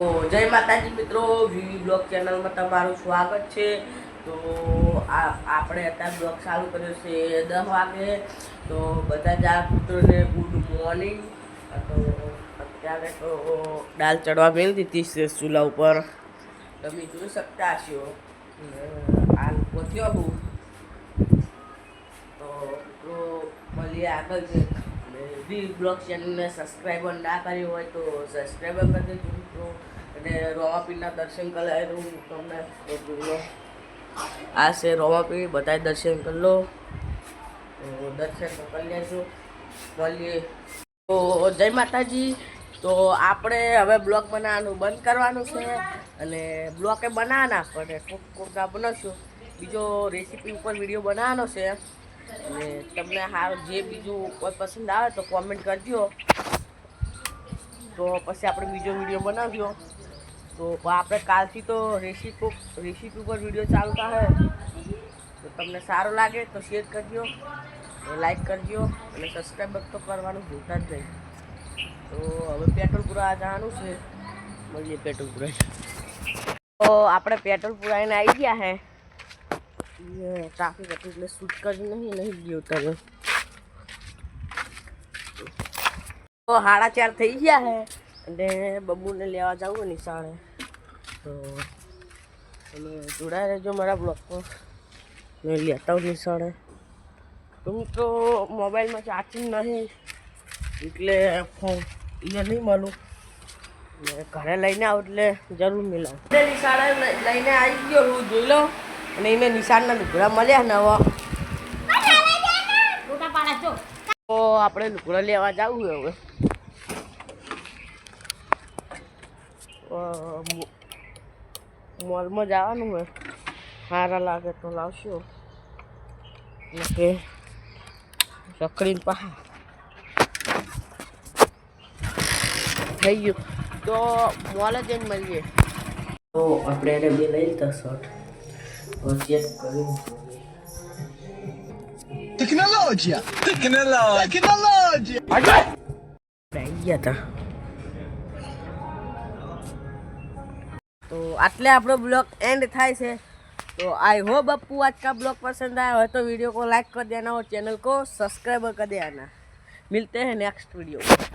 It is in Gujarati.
જય માતાજી મિત્રો, વીવી બ્લોગ ચેનલમાં તમારું સ્વાગત છે. તો આપણે અત્યારે બ્લોગ ચાલુ કર્યો છે દસ વાગે. તો બધા આ પુત્રોને ગુડ મોર્નિંગ. તો અત્યારે તો દાલ ચડવા મેળી હતી ચૂલા ઉપર. તમે જોઈ શકતા હશો. આ પહોંચ્યો બહુ. તો મિત્રો મળીએ આગળ છે વી બ્લોગ ચેનલને સબસ્ક્રાઈબર ના કર્યું હોય તો સબસ્ક્રાઈબર કરી દેજો અને રોમાપીરના દર્શન કરાયું તમને આ છે રોમાપીર બધાય દર્શન કરી લો. દર્શન કરી લેજો. મળીએ. તો જય માતાજી. તો આપણે હવે બ્લોગ બનાવવાનું બંધ કરવાનું છે. અને બ્લોકે બનાવવાના, પણ કોક કોક બનાવશું. બીજો રેસીપી ઉપર વીડિયો બનાવવાનો છે. અને તમને હાર જે બીજું કોઈ પસંદ આવે તો કોમેન્ટ કરજો. તો પછી આપણે બીજો વીડિયો બનાવ્યો. તો આપણે કાલથી તો રેસીપી રેસીપી ઉપર વીડિયો ચાલતા હોય તો તમને સારું લાગે તો શેર કરજો લાઈક કરજો અને સબસ્ક્રાઈબ તો કરવાનું ભૂલતા જ નહીં. તો હવે પેટ્રોલ પૂરા જવાનું છે. મળીએ પેટ્રોલ પૂરા તો આપણે પેટ્રોલ પુરાઈને આવી ગયા હે. ટ્રાફિક હતું એટલે શૂટ કરી નહીં નહીં ગયો તમે તો સાડા ચાર થઈ ગયા હે અને બબુને લેવા જવું નિશાળે તો તમે જોડાઈ રહેજો મારા બ્લોગમાં મેં લેતા હું નિશાળે તો મિત્રો મોબાઈલમાં ચાર્જિંગ નહીં એટલે ફોન એ નહીં મળું ઘરે લઈને આવું એટલે જરૂર મિલાવ નિશાળે લઈને આવી ગયો હું જોઈ લો અને એને નિશાનના લુગડા મળ્યા નવા. તો આપણે લુગડા લેવા જવું હવે. મોલમાં જવાનું હોય સારા લાગે તો લાવશું. કે સકડીને પહા થઈ ગયું. તો મોલ જઈને મળીએ. તો આપણે એને બે લઈ લીધા શર્ટ. Tecnologia! Tecnologia! Tecnologia! આવી ગયા હતા તો આટલે આપણો બ્લોગ એન્ડ થાય છે तो आई होप आपको आज का ब्लॉग पसंद आया हो तो वीडियो को लाइक कर देना और चैनल को सब्सक्राइब कर देना मिलते हैं नेक्स्ट वीडियो में